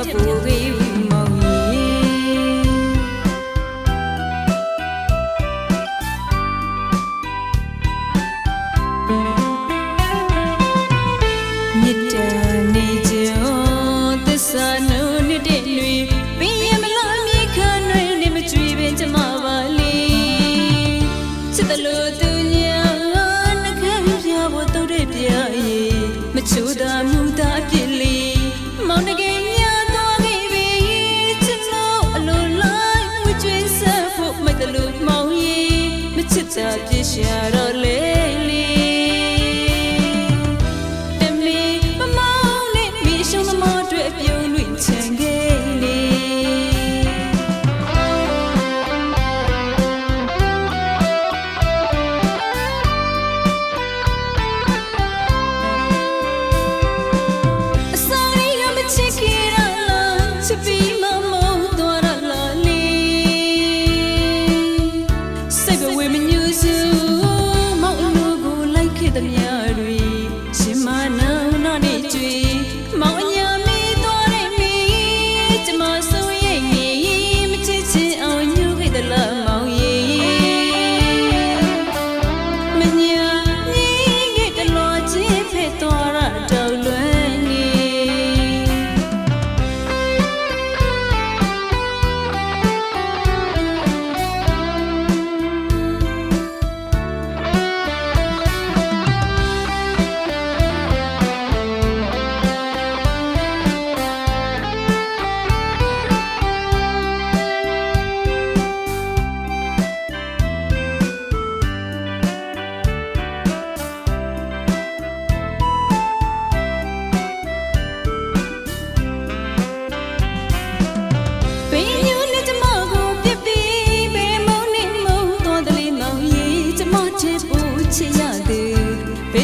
I'm a fool. the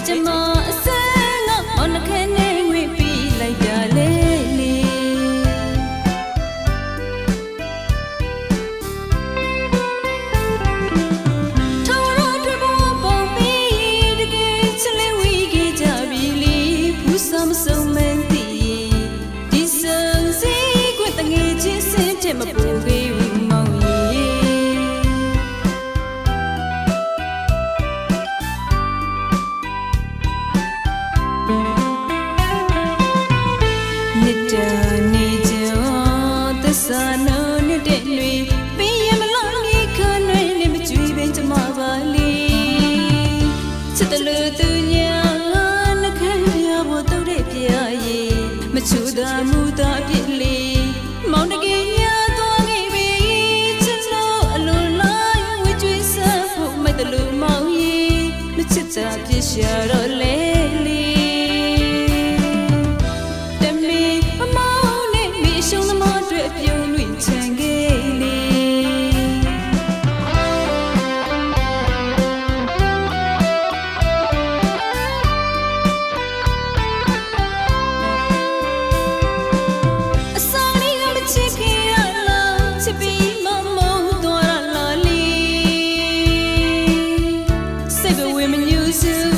Optimal. မချူတာမူတာအပြစ်လေးမောင်တကယ်ရသွားခဲ့ပြီချစ်လို့အလွန်လိုက်ဝေကျွေးဆက်ဖို့မိုက်တယ်လို့မောင်ရီမချစ်တာပြစ်ရတော့လေ losing